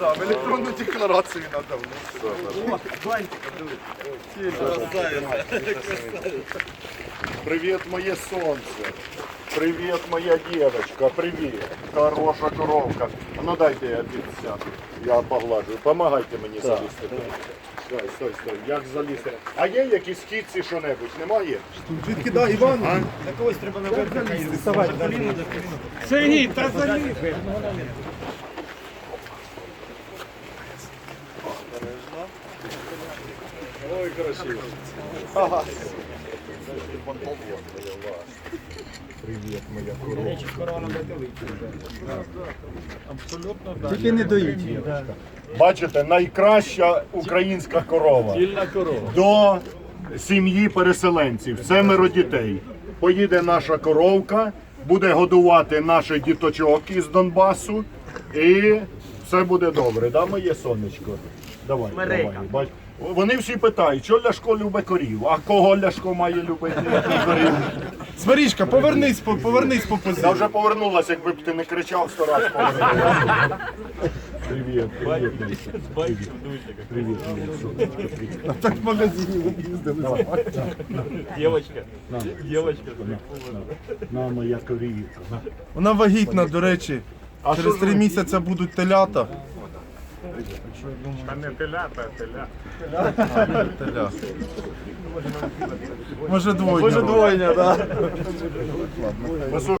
Да, в електронну декларацію надав. Привет, моє сонце. Привет, моя девочка. Привет. Хороша коровка. А Ну дайте я підсяду. Я поглажу. Помагайте мені залізти. Стой, стой, стой. Як залізти? А є якісь кітці що-небудь? Немає? Звідки да, Іван? Сергій, та заліз. Ой, красиво. Привіт, моя коровка. Тільки не доїть. Бачите, найкраща українська корова. До сім'ї переселенців, семеро дітей. Поїде наша коровка, буде годувати наших діточок із Донбасу, і все буде добре. Да, моє сонечко? Давай, давай. Бач. Вони всі питають, що Ляшко любить корів, а кого Ляшко має любити корів? Сварічка, повернись, по- повернись по позиції. вже повернулася, якби б ти не кричав сто раз повернулася. Привіт, привіт, Леся. Привіт, привіт, моя сонечко, привіт. Так в магазині ви їздили. Дівочка, дівочка. На моя корівка. на. Вона вагітна, до речі. А Через три місяці будуть телята. Та не телята, а теля. Теля. Може двойня. Може двойня, так.